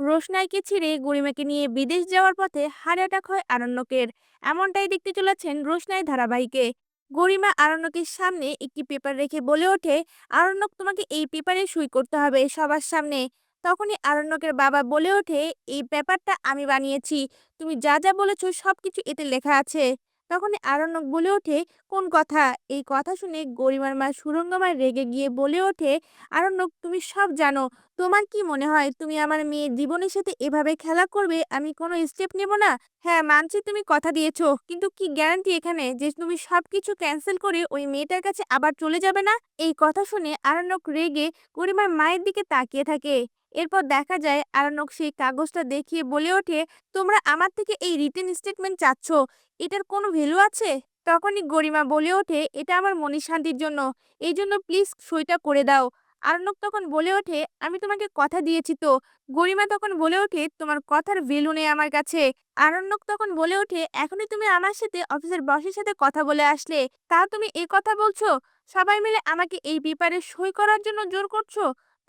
রোশনাইকে ছেড়ে গরিমাকে নিয়ে বিদেশ যাওয়ার পথে হার্ট অ্যাটাক হয় আরণ্যকের? এমনটাই দেখতে চলেছেন রোশনাই ধারাবাহিকে। গরিমা আরণ্যকের সামনে একটি পেপার রেখে বলে ওঠে, আরণ্যক, তোমাকে এই পেপারে সই করতে হবে সবার সামনে। তখনই আরণ্যকের বাবা বলে ওঠে, এই পেপারটা আমি বানিয়েছি। তুমি যা যা বলেছ সবকিছু এতে লেখা আছে। তখনই আরণ্যক বলে ওঠে, কোন কথা? এই কথা শুনে গরিমার মা সুরঙ্গমায় রেগে গিয়ে বলে ওঠে, আরণ্যক, তুমি সব জানো। তোমার কি মনে হয়, তুমি আমার মেয়ের জীবনের সাথে এভাবে খেলা করবে? আমি কোনো স্টেপ নেব না? হ্যাঁ মানছি তুমি কথা দিয়েছ, কিন্তু কি গ্যারান্টি এখানে যে তুমি সবকিছু ক্যান্সেল করে ওই মেয়েটার কাছে আবার চলে যাবে না? এই কথা শুনে আরণ্যক রেগে গরিমার মায়ের দিকে তাকিয়ে থাকে। এরপর দেখা যায় আরণ্যক সেই কাগজটা দেখিয়ে বলে ওঠে, তোমরা আমার থেকে এই রিটেন স্টেটমেন্ট চাচ্ছ, এটার কোনো ভ্যালু আছে? তখনই গরিমা বলে ওঠে, এটা আমার মনের শান্তির জন্য এই জন্য প্লিজ সইটা করে দাও। আর্ণব তখন বলে ওঠে, আমি তোমাকে কথা দিয়েছি তো। গরিমা তখন বলে ওঠে, তোমার কথার ভ্যালু নেই আমার কাছে। আরণ্যক তখন বলে ওঠে, এখনই তুমি আমার সাথে অফিসের বসের সাথে কথা বলে আসলে তা তুমি এই কথা বলছো? সবাই মিলে আমাকে এই পেপারে সই করার জন্য জোর করছ?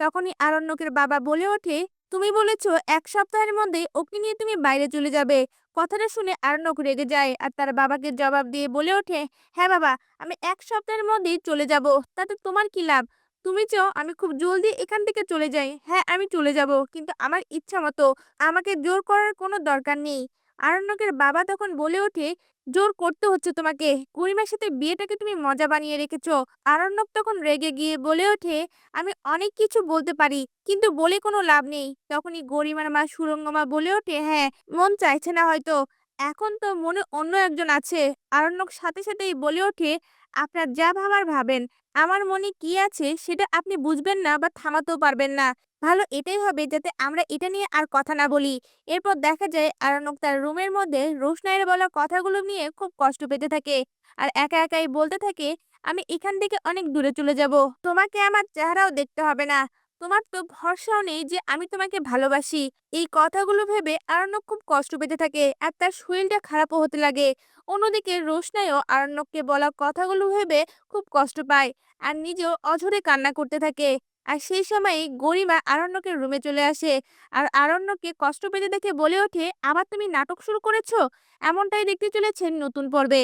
তখনই আরণ্যকের বাবা বলে ওঠে, তুমি বলেছ এক সপ্তাহের মধ্যে ওকে নিয়ে তুমি বাইরে চলে যাবে। কথাটা শুনে আরণ্যক রেগে যায় আর তার বাবাকে জবাব দিয়ে বলে ওঠে হ্যাঁ বাবা, আমি এক সপ্তাহের মধ্যেই চলে যাব, তাতে তোমার কি লাভ? তুমি চাও আমি খুব জলদি এখান থেকে চলে যাই? হ্যাঁ আমি চলে যাব, কিন্তু আমার ইচ্ছা মতো, আমাকে জোর করার কোনো দরকার নেই। আরণ্যকের বাবা তখন বলে ওঠে, জোর করতে হচ্ছে তোমাকে। কুড়িমার সাথে বিয়েটাকে তুমি মজা বানিয়ে রেখেছ। আরণ্যক তখন রেগে গিয়ে বলে ওঠে, আমি অনেক কিছু বলতে পারি, কিন্তু বলে কোনো লাভ নেই। তখনই গরিমার মা সুরঙ্গমা বলে ওঠে হ্যাঁ মন চাইছে না হয়তো। এখন তো মনে অন্য একজন আছে। আরণ্যক সাথে সাথেই বলে ওঠে আপনার যা ভাবার ভাবেন, আমার মনে কি আছে সেটা আপনি বুঝবেন না বা থামাতেও পারবেন না। ভালো এটাই হবে যাতে আমরা এটা নিয়ে আর কথা না বলি। এরপর দেখা যায় আরানক তার রুমের মধ্যে রোশনাইয়ের বলা কথাগুলো নিয়ে খুব কষ্ট পেতে থাকে। আর একা একাই বলতে থাকে, আমি এখান থেকে অনেক দূরে চলে যাব। তোমাকে আমার চেহারাও দেখতে হবে না। তোমার তো ভরসাও নেই যে আমি তোমাকে ভালোবাসি। এই কথাগুলো ভেবে আরণ্যক খুব কষ্ট পেতে থাকে আর তার শরীরটা খারাপও হতে লাগে। অন্যদিকে রোশনাইও আরণ্যককে বলা কথাগুলো ভেবে খুব কষ্ট পায় আর নিজেও অঝরে কান্না করতে থাকে। আর সেই সময়ই গরিমা আরণ্যকের রুমে চলে আসে আর আরণ্যককে কষ্ট পেতে দেখে বলে ওঠে, আবার তুমি নাটক শুরু করেছ? এমনটাই দেখতে চলেছেন নতুন পর্বে।